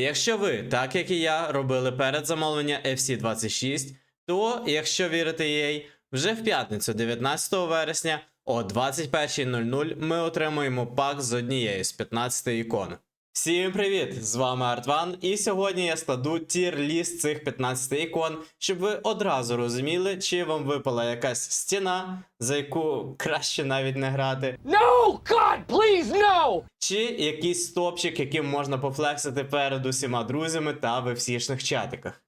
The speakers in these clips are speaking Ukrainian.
Якщо ви, так як і я, робили передзамовлення FC26, то, якщо вірити EA, вже в п'ятницю, 19 вересня о 21.00 ми отримуємо пак з однією з 15 ікон. Всім привіт! З вами Артван, і сьогодні я складу тір-ліст цих 15 ікон, щоб ви одразу розуміли, чи вам випала якась стіна, за яку краще навіть не грати, No! God, please, no! чи якийсь стопчик, яким можна пофлексити перед усіма друзями та в всішних чатиках.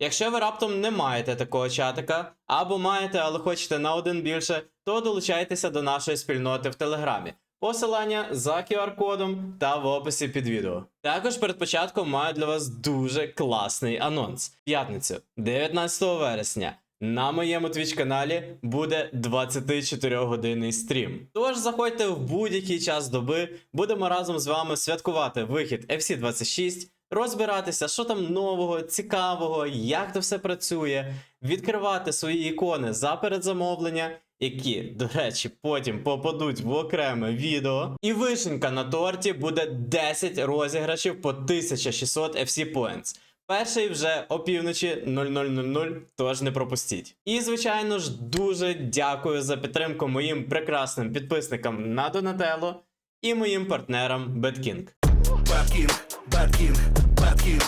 Якщо ви раптом не маєте такого чатика, або маєте, але хочете на один більше, то долучайтеся до нашої спільноти в Телеграмі. Посилання за QR-кодом та в описі під відео. Також перед початком маю для вас дуже класний анонс. П'ятницю, 19 вересня, на моєму твіч каналі буде 24-годинний стрім. Тож заходьте в будь-який час доби, будемо разом з вами святкувати вихід FC26, розбиратися, що там нового, цікавого, як то все працює, відкривати свої ікони за передзамовлення. Які, до речі, потім попадуть в окреме відео. І вишенька на торті буде 10 розіграшів по 1600 FC Points. Перший вже опівночі 0000, тож не пропустіть. І звичайно ж, дуже дякую за підтримку моїм прекрасним підписникам на Donatello і моїм партнерам BetKing. Bad King, Bad King, Bad King.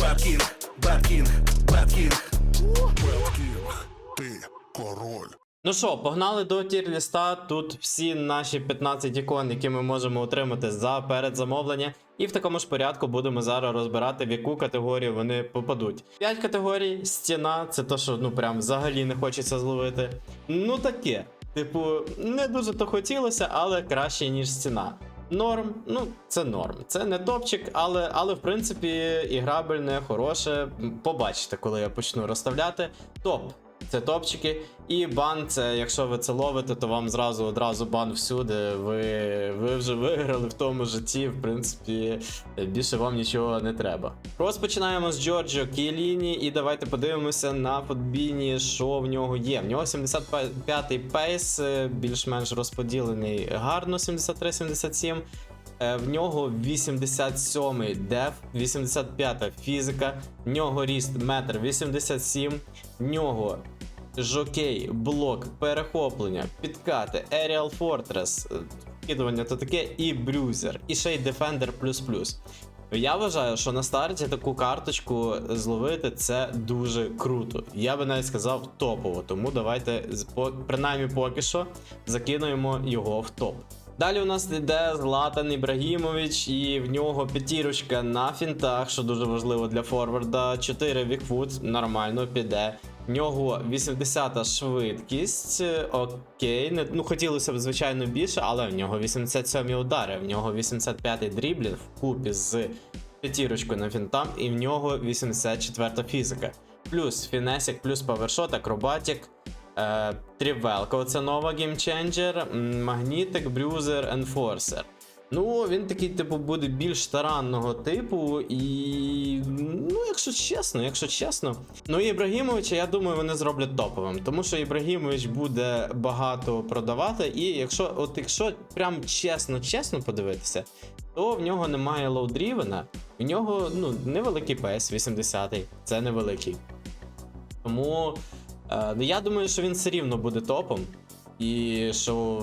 Bad King, Bad King, Bad King. Bad King, ти король. Ну що, погнали до тір-ліста. Тут всі наші 15 ікон, які ми можемо отримати за передзамовлення. І в такому ж порядку будемо зараз розбирати, в яку категорію вони попадуть. 5 категорій, стіна, це то, що ну прям взагалі не хочеться зловити. Ну таке. Типу, не дуже то хотілося, але краще, ніж стіна. Норм, ну це норм. Це не топчик, але, але в принципі іграбельне, хороше. Побачите, коли я почну розставляти. Топ. Це топчики. І бан, це якщо ви це ловите, то вам зразу одразу бан всюди. Ви, ви вже виграли в тому житті. В принципі, більше вам нічого не треба. Розпочинаємо з Джорджо Кіліні, і давайте подивимося на футбіні, що в нього є. В нього 75-й пейс, е, більш-менш розподілений гарно, 73-77. Е, В нього 87-й деф, 85-та фізика, в нього ріст 1,87 м, в нього жокей, блок, перехоплення, підкати, Aerial Fortress, е, вкидування то таке, і брюзер, і ще й Defender. Я вважаю, що на старті таку карточку зловити це дуже круто. Я би навіть сказав топово, тому давайте принаймні поки що закинуємо його в топ. Далі у нас йде Златан Ібрагімович, і в нього п'ятірочка на фінтах, що дуже важливо для форварда. 4 вікфут, нормально піде. В нього 80-та швидкість. Окей. Не, ну хотілося б, звичайно, більше, але в нього 87 удари, в нього 85-й дріблінг вкупі з п'ятірочкою на фінтам, і в нього 84 фізика. Плюс фінесік, плюс павершот, акробатік. Е, Трівелка, оце нова геймченджер, магнітик, брюзер, енфорсер. Ну, він такий, типу, буде більш таранного типу, і. Ну, якщо чесно, якщо чесно. Ну, Ібрагімовича, я думаю, вони зроблять топовим. Тому що Ібрагімович буде багато продавати, і якщо, от якщо прям чесно, чесно подивитися, то в нього немає лоудрівена, в нього ну, невеликий PS 80-й, це невеликий. Тому ну, я думаю, що він все рівно буде топом. І що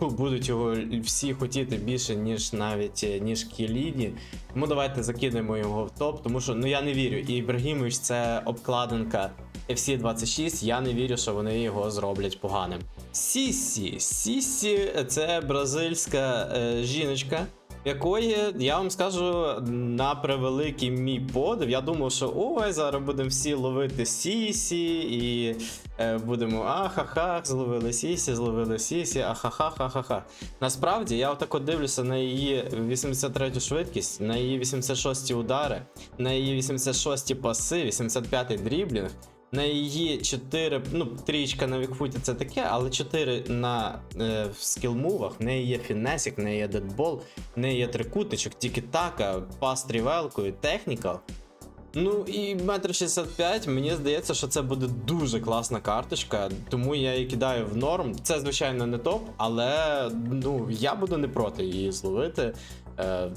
будуть його всі хотіти більше, ніж навіть е, ніж Кіліні. Тому давайте закинемо його в топ, тому що ну я не вірю. І Ібрагімович це обкладинка FC26. Я не вірю, що вони його зроблять поганим. Сісі. Сісі це бразильська е, жіночка, якої я вам скажу на превеликий мій подив. Я думав, що ой, зараз будемо всі ловити сісі, і е, будемо ахаха, зловили сісі, зловили сісі, ахаха-ха-ха-ха. Насправді я отако дивлюся на її 83 швидкість, на її 86 удари, на її 86 паси, 85 дріблінг. На її 4, ну, трічка на вікфуті це таке, але 4 на е, скілмувах, в неї є фінесік, в неї є дедбол, в неї є трикутничок, тільки така, пас трівелкою, технікал. Ну і метр 65, мені здається, що це буде дуже класна карточка, тому я її кидаю в норм. Це, звичайно, не топ, але ну, я буду не проти її зловити. Е,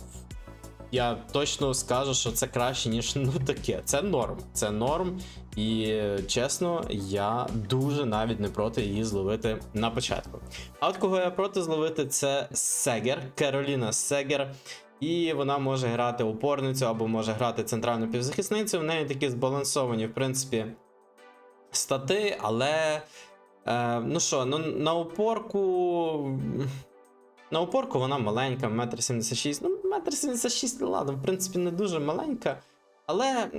я точно скажу, що це краще, ніж ну таке. Це норм. Це норм. І чесно, я дуже навіть не проти її зловити на початку. А от кого я проти зловити, це Сегер, Кароліна Сегер. І вона може грати опорницю або може грати центральну півзахисницю. В неї такі збалансовані, в принципі, стати, але. Е, ну що, ну на опорку. На опорку вона маленька, 1,76 м. Ну, 1,76 м, ладно, в принципі, не дуже маленька. Але.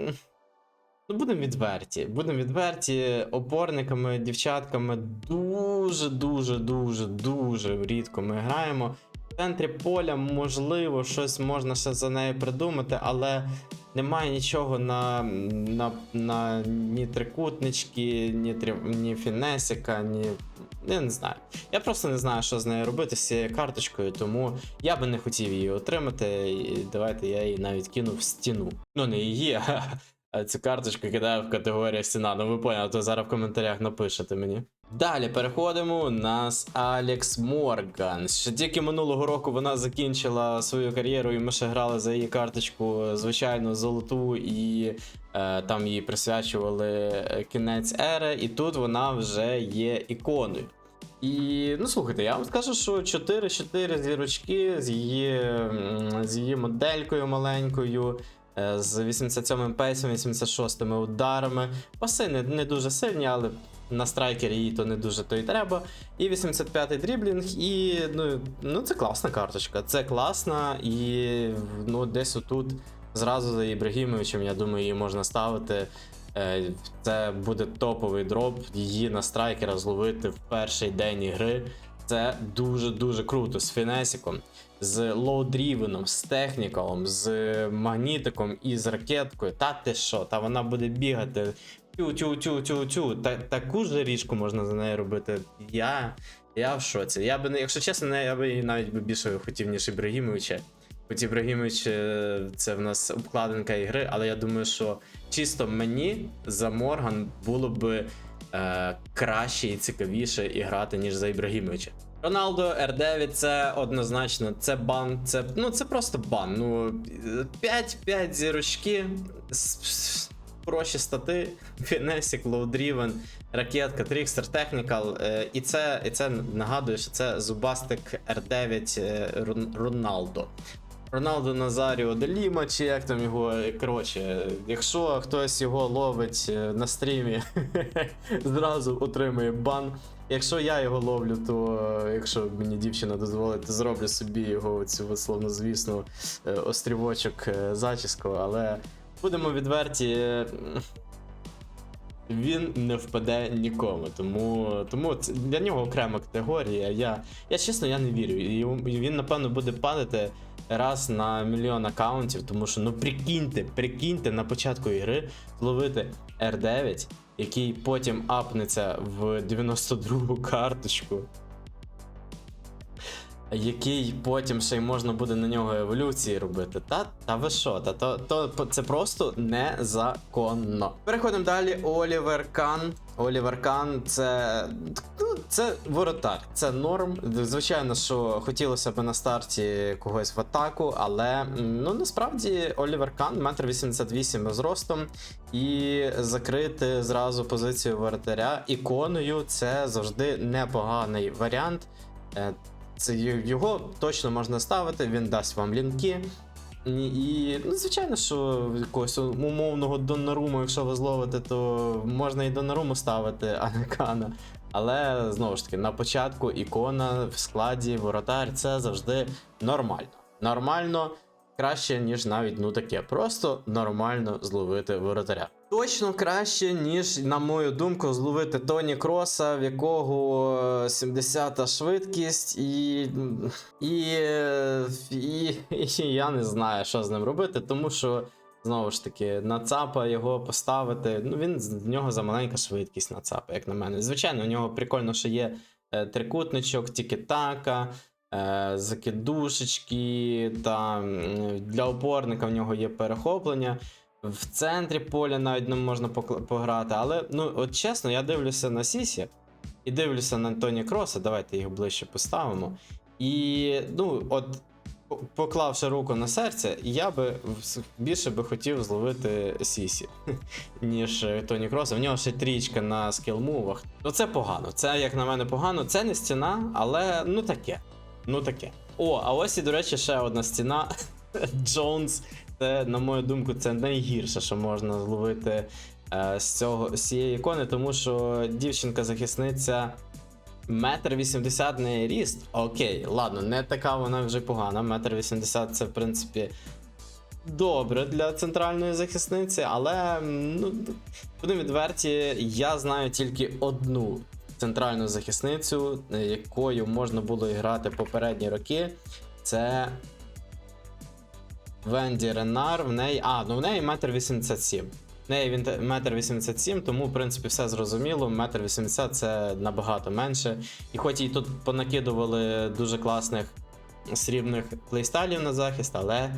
Ну, будемо відверті. Будемо відверті, опорниками, дівчатками дуже, дуже, дуже, рідко ми граємо. В центрі поля, можливо, щось можна ще за нею придумати, але немає нічого на, на, на ні трикутнички, ні, ні фінесика, ні. Я не знаю. Я просто не знаю, що з нею робити з цією карточкою, тому я би не хотів її отримати. І давайте я її навіть кину в стіну. Ну, не її, а цю карточку кидаю в категорію стіна. Ну ви поняли, то зараз в коментарях напишете мені. Далі переходимо. У нас Алекс Морган. Ще тільки минулого року вона закінчила свою кар'єру, і ми ще грали за її карточку, звичайно, золоту, і е, там їй присвячували е, кінець ери, і тут вона вже є іконою. І ну слухайте, я вам скажу, що 4-4 зірочки з її, з її моделькою маленькою. е, З 87-м пейсом, 86-ми ударами. Паси не, не дуже сильні, але на страйкері їй то не дуже то й треба. І 85-й дріблінг, і ну, ну це класна карточка. Це класна, і ну, десь отут зразу за Ібрагімовичем, я думаю, її можна ставити. Е, Це буде топовий дроп. Її на страйкера зловити в перший день ігри. Це дуже-дуже круто. З фінесиком, з лоудрівеном, з технікалом, з магнітиком і з ракеткою. Та ти що? Та вона буде бігати. Тю-тю-тю-тю-тю. Та, таку ж ріжку можна за нею робити. Я, я в шоці. Я би якщо чесно, я би навіть більше хотів, ніж Ібрагімовича. Ібрагімович е, це в нас обкладинка ігри, але я думаю, що чисто мені за Морган було би е, краще і цікавіше і грати, ніж за Ібрагімовича. Роналдо R9 це однозначно, це бан, це, ну, це просто бан. Ну, 5-5 зірочки, с- стати, Фінесік, лоудрівен, ракетка, Трікстер, Технікал. Е, і, це, і це нагадує, що це зубастик R9 е, Роналдо. Роналдо Назаріо де Ліма, чи як там його. Коротше, якщо хтось його ловить е, на стрімі, зразу отримує бан. Якщо я його ловлю, то е, якщо мені дівчина дозволить, то зроблю собі його цю словно звісну е, острівочок зачіску, але будемо відверті. Він не впаде нікому, тому, тому це для нього окрема категорія. Я, я чесно я не вірю. І він, напевно, буде падати раз на мільйон аккаунтів, тому що ну прикиньте, прикиньте на початку ігри зловити R9, який потім апнеться в 92-гу карточку. Який потім ще й можна буде на нього еволюції робити. Та, та ви що? Та то, то це просто незаконно. Переходимо далі. Олівер Кан. Олівер Кан це. Ну, це воротар, це норм. Звичайно, що хотілося б на старті когось в атаку, але ну насправді Олівер Кан, 1,88 м зростом, і закрити зразу позицію воротаря іконою це завжди непоганий варіант. Це його точно можна ставити, він дасть вам лінки. І, ну, звичайно, що якогось умовного Доннаруму, якщо ви зловите, то можна і Доннаруму ставити, а не Кана. Але знову ж таки, на початку ікона в складі воротар це завжди нормально. Нормально, краще, ніж навіть ну таке. Просто нормально зловити воротаря. Точно краще, ніж, на мою думку, зловити Тоні Кроса, в якого е, 70-та швидкість, і, і, е, і, і я не знаю, що з ним робити, тому що. Знову ж таки, на ЦАПа його поставити. Ну, він в нього замаленька швидкість на ЦАПа, як на мене. Звичайно, у нього прикольно, що є е, трикутничок, тіки-така, е, закидушечки, та м, для опорника в нього є перехоплення. В центрі поля навіть не можна пограти. Але, ну, от чесно, я дивлюся на Сісі і дивлюся на Тоні Кроса. Давайте їх ближче поставимо. І, ну, от, поклавши руку на серце, я би більше би хотів зловити Сісі, ніж е, Тоні Кроса. В нього ще трічка на скілмувах. Ну, це погано. Це, як на мене, погано. Це не стіна, але ну таке. Ну таке. О, а ось і, до речі, ще одна стіна. Джонс. Це, на мою думку, це найгірше, що можна зловити е, з, цього, з цієї ікони, тому що дівчинка-захисниця метр вісімдесят не ріст. Окей, ладно, не така вона вже погана. Метр вісімдесят це, в принципі, добре для центральної захисниці, але ну, будемо відверті, я знаю тільки одну центральну захисницю, е, якою можна було грати попередні роки. Це Венді Ренар, в неї. А, ну в неї метр 87. В неї він те- метр 87, тому в принципі все зрозуміло. Метр 80 це набагато менше. І хоч їй тут понакидували дуже класних срібних плейстайлів на захист, але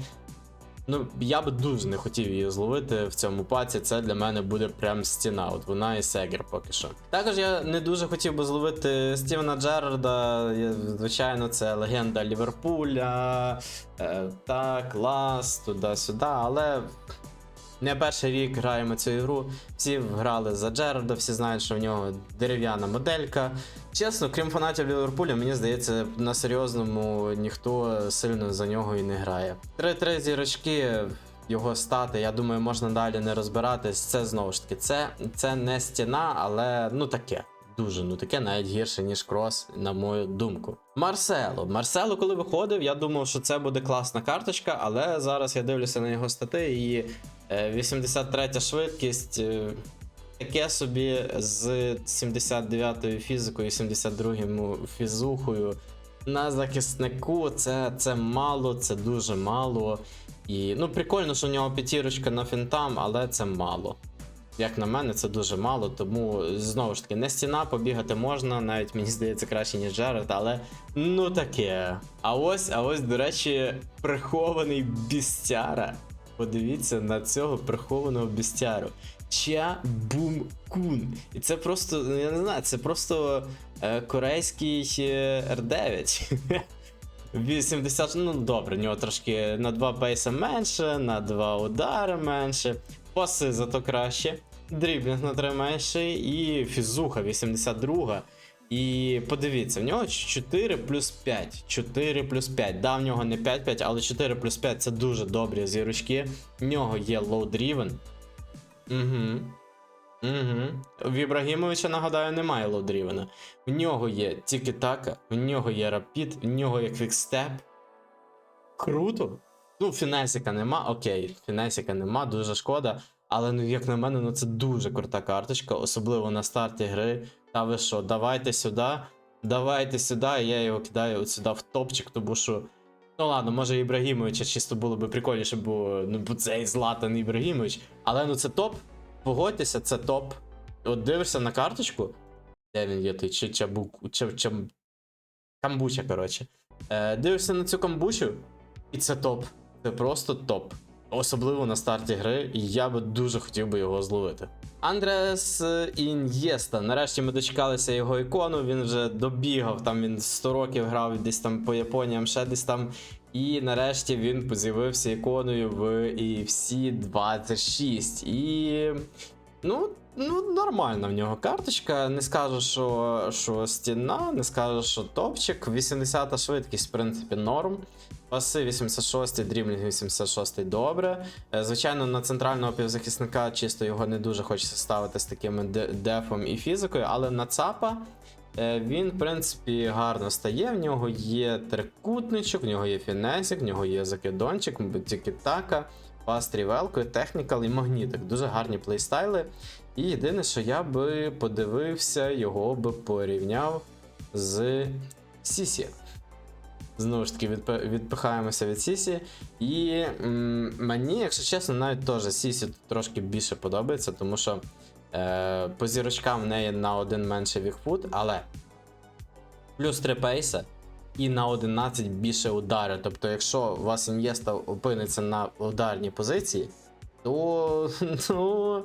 ну, я би дуже не хотів її зловити в цьому паці. Це для мене буде прям стіна. От вона і Сегер поки що. Також я не дуже хотів би зловити Стівена Джерарда. Звичайно, це легенда Ліверпуля. Е, так, клас, туди-сюди, але. Не перший рік граємо цю ігру. Всі грали за Джерарда, всі знають, що в нього дерев'яна моделька. Чесно, крім фанатів Ліверпуля, мені здається, на серйозному ніхто сильно за нього і не грає. Три-три зірочки, його стати, я думаю, можна далі не розбиратись. Це знову ж таки, це, це не стіна, але ну таке. Дуже, ну таке навіть гірше, ніж крос, на мою думку. Марсело. Марсело, коли виходив, я думав, що це буде класна карточка, але зараз я дивлюся на його стати і 83 швидкість. е, Таке собі з 79-ю фізикою, 72-ю фізухою. На захиснику це, це мало, це дуже мало. І ну прикольно, що у нього п'ятірочка на фінтам, але це мало. Як на мене, це дуже мало, тому знову ж таки, не стіна, побігати можна, навіть мені здається краще, ніж Джаред, але ну таке. А ось, а ось, до речі, прихований бістяра. Подивіться на цього прихованого бістяру. Ча Бум Кун. І це просто, ну, я не знаю, це просто е, корейський е, R9. 80, ну добре, у нього трошки на 2 бейса менше, на 2 удари менше, паси зато краще, дріблінг на 3 менше і фізуха 82. І подивіться, в нього 4 плюс 5. 4 плюс 5. Да, в нього не 5-5, але 4 плюс 5 це дуже добрі зірочки. В нього є driven. Угу. Угу. В Ібрагімовича, нагадаю, немає лоудрівена. В нього є тільки-така, в нього є рапід, в нього є квікстеп. Круто. Ну, фінесіка нема, окей, фінесіка нема, дуже шкода. Але ну, як на мене, ну це дуже крута карточка, особливо на старті гри. Та ви що, давайте сюди, давайте сюди, і я його кидаю от сюди в топчик, тому що. Ну ладно, може Ібрагімовича чисто було би прикольніше, бо ну бо цей Златан Ібрагімович. Але ну це топ. Погодьтеся, це топ. От дивишся на карточку. Де він є той чи чабук, чи, чи, камбуча, коротше. Е, дивишся на цю камбучу, і це топ. Це просто топ. Особливо на старті гри, і я би дуже хотів би його зловити. Андрес Ін'єста. Нарешті ми дочекалися його ікону. Він вже добігав, там він 100 років грав десь там по Японіям, ще десь там. І нарешті він з'явився іконою в EFC 26. І. Ну, ну, нормальна в нього карточка. Не скажу, що, що стіна, не скажу, що топчик. 80 швидкість, в принципі, норм. Паси 86, дріблінг 86 добре. Е, Звичайно, на центрального півзахисника чисто його не дуже хочеться ставити з такими де- дефом і фізикою, але на ЦАПа е, він, в принципі, гарно стає. В нього є трикутничок, в нього є фінесик, в нього є закидончик, тільки така, пас трівелкою, технікал і магнітик. Дуже гарні плейстайли. І єдине, що я би подивився, його би порівняв з Сісі. Знову ж таки, відп- відпихаємося від Сісі. І м, мені, якщо чесно, навіть теж Сісі трошки більше подобається, тому що е, по зірочкам в неї на один менше вікфут, але плюс 3 пейса і на 11 більше ударів. Тобто, якщо у вас ін'єста опиниться на ударній позиції, то ну,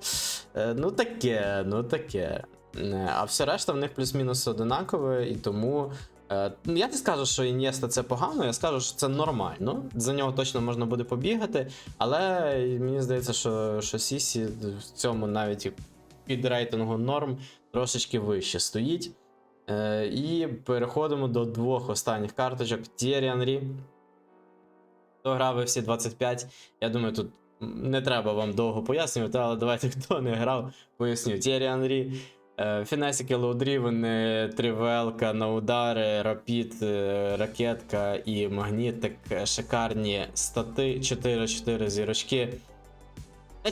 е, ну таке, ну таке. Е, А все решта в них плюс-мінус одинакове, і тому. Е, ну, Я не скажу, що Інєста це погано, я скажу, що це нормально. За нього точно можна буде побігати, але мені здається, що, що Сісі в цьому навіть під рейтингу норм трошечки вище стоїть. Е, і переходимо до двох останніх карточок. Тієрі Анрі. Хто грав всі 25, я думаю, тут не треба вам довго пояснювати, але давайте хто не грав, поясню. Тєрі Анрі, Фінесики лоудрівени, тривелка на удари, рапід, е, ракетка і магнітик, е, шикарні стати, 4-4 зірочки.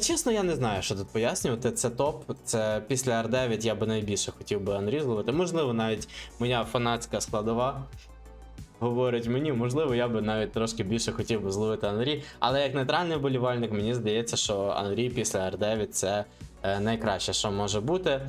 Чесно, я не знаю, що тут пояснювати. Це топ. Це після R9 я би найбільше хотів би Анрі зловити. Можливо, навіть моя фанатська складова говорить мені, можливо, я би навіть трошки більше хотів би зловити Анрі. Але як нейтральний вболівальник, мені здається, що Анрі після R9 це е, найкраще, що може бути.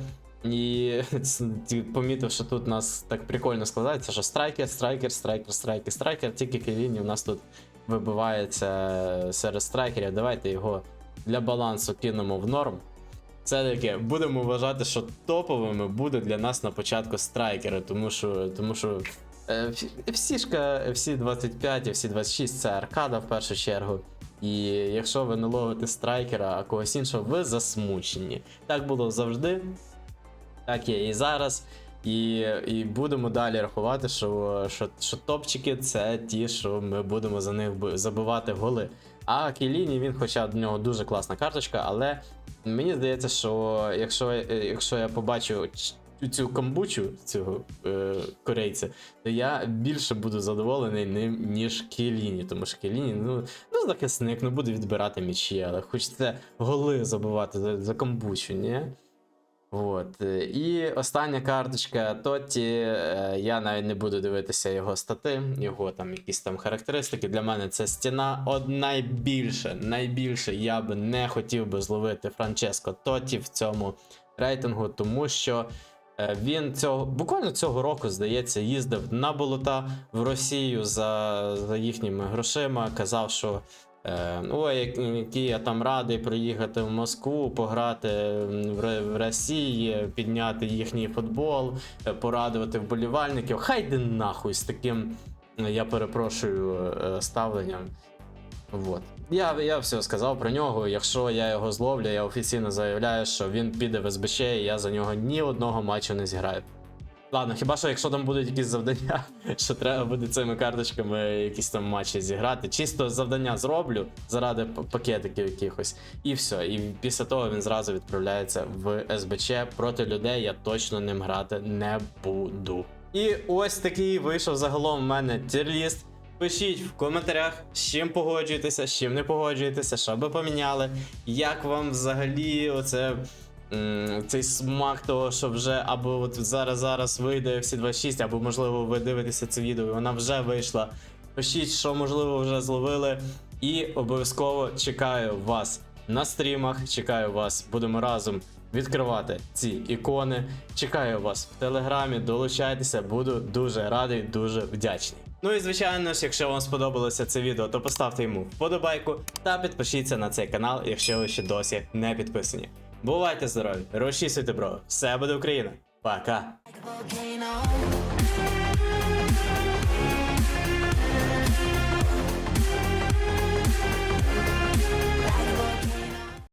І помітив, що тут у нас так прикольно складається, що страйкер, страйкер, страйкер, страйкер, страйкер, тільки Келіні у нас тут вибивається серед страйкерів. Давайте його для балансу кинемо в норм. Це таке, будемо вважати, що топовими буде для нас на початку страйкери, тому що, тому що е, всішка FC25 і FC26 це аркада в першу чергу. І якщо ви не ловите страйкера, а когось іншого, ви засмучені. Так було завжди, так є і зараз. І, і будемо далі рахувати, що, що, що топчики це ті, що ми будемо за них забивати голи. А Келіні, він, хоча в нього дуже класна карточка, але мені здається, що якщо, якщо я побачу цю камбучу цього е, корейця, то я більше буду задоволений ним, ніж Келіні. Тому що Келіні, ну, ну захисник, ну буде відбирати м'ячі, але хочеться голи забивати за, за камбучу, ні? От. І остання карточка Тотті. е, Я навіть не буду дивитися його стати, його там якісь там характеристики. Для мене це стіна. Од найбільше, найбільше я би не хотів би зловити Франческо Тотті в цьому рейтингу, тому що. е, Він цього буквально цього року, здається, їздив на болота в Росію за, за їхніми грошима. Казав, що Ой, як- який я там радий приїхати в Москву, пограти в, Росії, підняти їхній футбол, е, порадувати вболівальників. Хай де нахуй з таким, е, я перепрошую, е, ставленням. Вот. Я, я все сказав про нього. Якщо я його зловлю, я офіційно заявляю, що він піде в СБЧ, і я за нього ні одного матчу не зіграю. Ладно, хіба що якщо там будуть якісь завдання, що треба буде цими карточками якісь там матчі зіграти. Чисто завдання зроблю заради пакетиків якихось. І все. І після того він зразу відправляється в СБЧ. Проти людей я точно ним грати не буду. І ось такий вийшов загалом в мене тірліст. Пишіть в коментарях, з чим погоджуєтеся, з чим не погоджуєтеся, що би поміняли, як вам взагалі оце цей смак того, що вже або от зараз зараз вийде FC26, або можливо ви дивитеся це відео, і вона вже вийшла. Пишіть, що можливо вже зловили. І обов'язково чекаю вас на стрімах. Чекаю вас, будемо разом відкривати ці ікони. Чекаю вас в телеграмі, долучайтеся, буду дуже радий, дуже вдячний. Ну і звичайно ж, якщо вам сподобалося це відео, то поставте йому вподобайку та підпишіться на цей канал, якщо ви ще досі не підписані. Бувайте здорові, розчісуйте бро, все буде Україна. Пока!